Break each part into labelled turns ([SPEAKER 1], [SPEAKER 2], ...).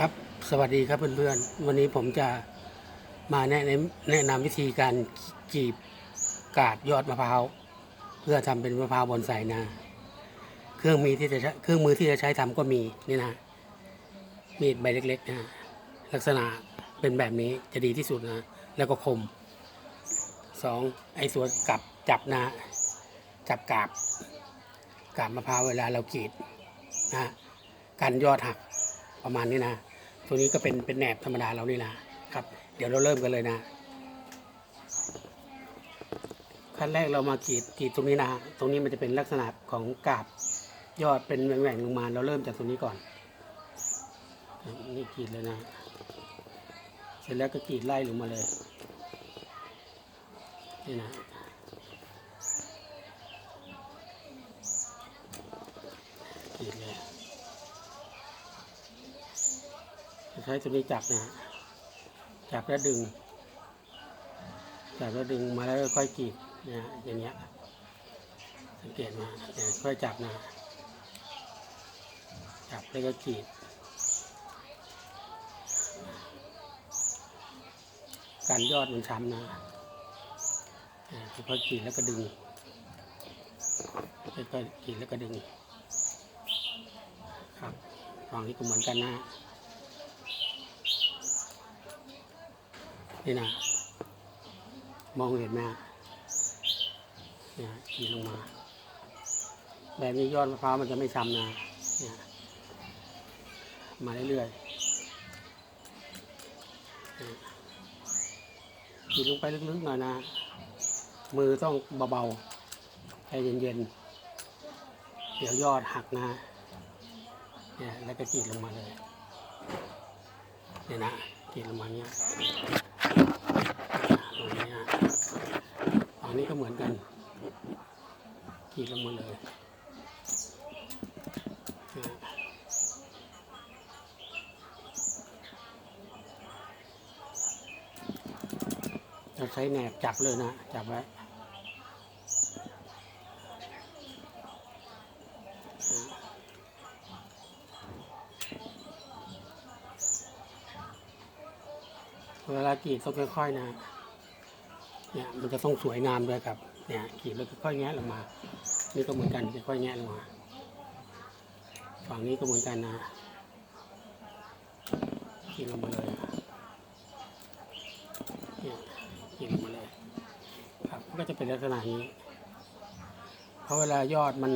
[SPEAKER 1] ครับ สวัสดีครับเพื่อนๆ วันนี้ผมจะมาแนะนำแนะนำวิธีการจีบกาบยอดมะพร้าวเพื่อทำเป็นมะพร้าวบอนไซนะเครื่องมีที่จะใช้เครื่องมือที่จะใช้ทำก็มีนี่นะ มีดใบเล็กๆนะลักษณะเป็นแบบนี้จะดีที่สุดนะ แล้วก็คมสองไอ้ส่วนกับจับนะ จับกาบกาบมะพร้าวเวลาเรากรีดนะกันยอดหัก ประมาณนี้นะ ตัวนี้ก็เป็นเป็นแหนบธรรมดาเรานี่นะครับ เดี๋ยวเราเริ่มกันเลยนะ ขั้นแรกเรามากรีดกรีดตรงนี้นะตรงนี้มันจะเป็นลักษณะของกาบยอดเป็นแหว่งๆลงมา เราเริ่มจากตรงนี้ก่อนนี่กรีดเลยนะ เสร็จแล้วก็กรีดไล่ลงมาเลยนี่นะ กรีดเลย ใช้ตัวนี้จับนะฮะจับแล้วดึง จับแล้วดึงมาแล้วค่อยกีดนะฮะอย่างเงี้ยสังเกตมาเนี่ยค่อยจับนะ จับแล้วก็กีดการยอดมันช้ำนะค่อยกีดแล้วก็ดึงค่อยๆกีดแล้วก็ดึง ครับฝั่งนี้ก็เหมือนกันนะ นี่นะมองเห็นไหมฮะเนี่ยขีดลงมา แบบนี้ยอดมะพร้าวมันจะไม่ช้ำนะเนี่ยมาเรื่อยๆเนี่ยขีดลงไปลึกๆหน่อยนะ มือต้องเบาๆใจเย็นๆ เดี๋ยวยอดหักนะเนี่ยแล้วก็กรีดลงมาเลยเนี่ยนะกรีดลงมาเนี้ย นี้ฮะฝั่งนี้ก็เหมือนกันขีดลงมาเลยเราใช้แหนบจับเลยนะ จับไว้เวลากรีดต้องค่อยๆนะ เนี่ยมันจะต้องสวยงามด้วยครับ เนี่ยขีดแล้วค่อยแงะลงมา นี่ก็เหมือนกันค่อยแงะลงมา ฝั่งนี้ก็เหมือนกันนะขีดลงมาเลยเนี่ยขีดลงมาเลย ครับก็จะเป็นลักษณะนี้เพราะเวลายอดมัน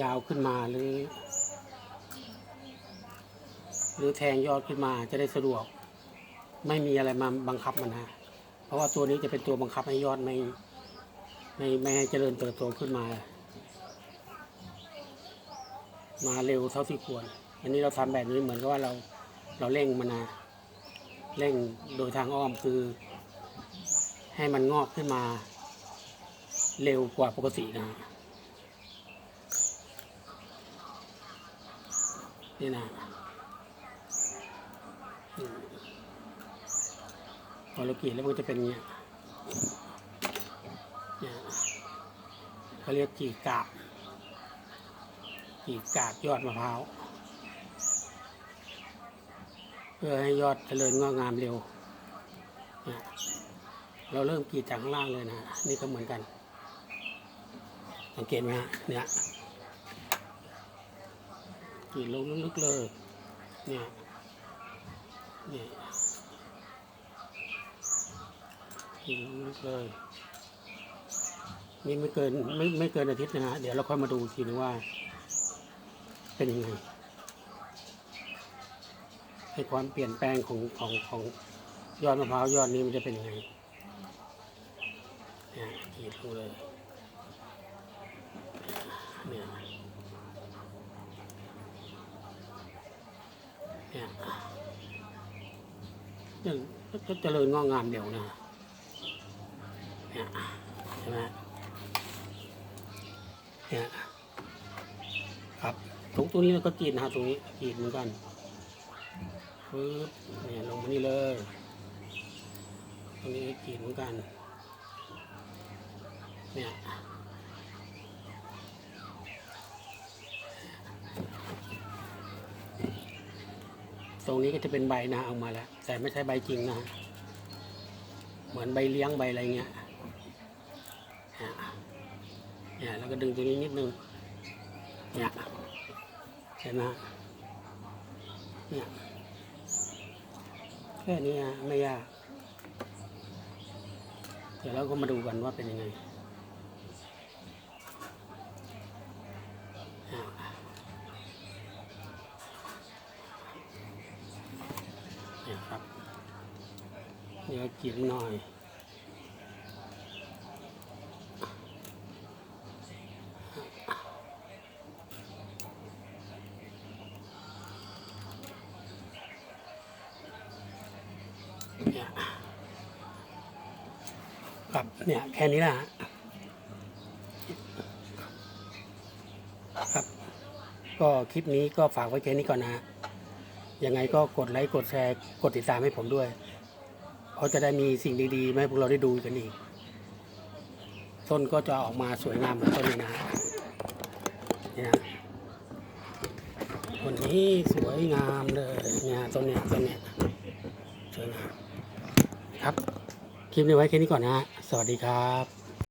[SPEAKER 1] ยาวขึ้นมาหรือ หรือแทงยอดขึ้นมาจะได้สะดวก ไม่มีอะไรมาบังคับมันนะเพราะว่าตัวนี้จะเป็นตัวบังคับให้ยอดไม่ไม่ไม่ให้เจริญเติบโตขึ้นมา มาเร็วเท่าที่ควร อันนี้เราทำแบบนี้เหมือนกับว่าเราเราเร่งมันนะเร่งโดยทางอ้อมคือ ให้มันงอกขึ้นมา เร็วกว่าปกตินะนี่นะอืม พ อเรากรีดแล้วมันจะเป็นเงี้ยเนี่ยเขาเรียกกีกาบกีกาบยอดมะพร้าว เพื่อให้ยอดเจริญงอกงามเร็วเนี่ยเราเริ่มกีดจากข้างล่างเลยนะ นี่ก็เหมือนกัน สังเกตไหมฮะ เนี่ยกีดลงลึกๆเลย เนี่ย เนี่ย กิน ลึกเลยนี่ไม่เกินไม่ไม่เกินอาทิตย์นะฮะเดี๋ยวเราค่อยมาดูทีนึงว่า เป็นยังไงให้ความเปลี่ยนแปลงของของของยอดมะพร้าวยอดนี้มันจะเป็นยังไงเนี่ยกรีดลงเลยเนี่ยเนี่ยจะจะเจริญงอกงามเดี๋ยวนะ ใช่ไหมเนี่ยครับตรงตรงนี้เราก็กรีดนะฮะตรงนี้กรีดเหมือนกันปึ๊บเนี่ยลงมานี่เลย ตรงนี้กรีดเหมือนกัน เนี่ยตรงนี้ก็จะเป็นใบนะเอามาแล้ว แต่ไม่ใช่ใบจริงนะ เหมือนใบเลี้ยงใบอะไรเงี้ย เนี่ยแล้วก็ดึงตรงนี้นิดนึงเนี่ยเห็นไหมเนี่ยแค่นี้ฮะไม่ยากเดี๋ยวเราก็มาดูกันว่าเป็นยังไงเนี่ยครับ เดี๋ยวกินหน่อย เนี่ยครับเนี่ยแค่นี้แหละฮะครับ ก็คลิปนี้ก็ฝากไว้แค่นี้ก่อนนะฮะยังไงก็กดไลค์กดแชร์กดติดตามให้ผมด้วยเพราะจะได้มีสิ่งดีๆมาให้พวกเราได้ดูกันอีกต้นก็จะออกมาสวยงามเหมือนต้นนี้นะนี่นะต้นนี้สวยงามเลยเนี่ยต้นเนี้ยต้นเนี้ยสวยงาม ครับ คลิปนี้ไว้แค่นี้ก่อนนะฮะ สวัสดีครับ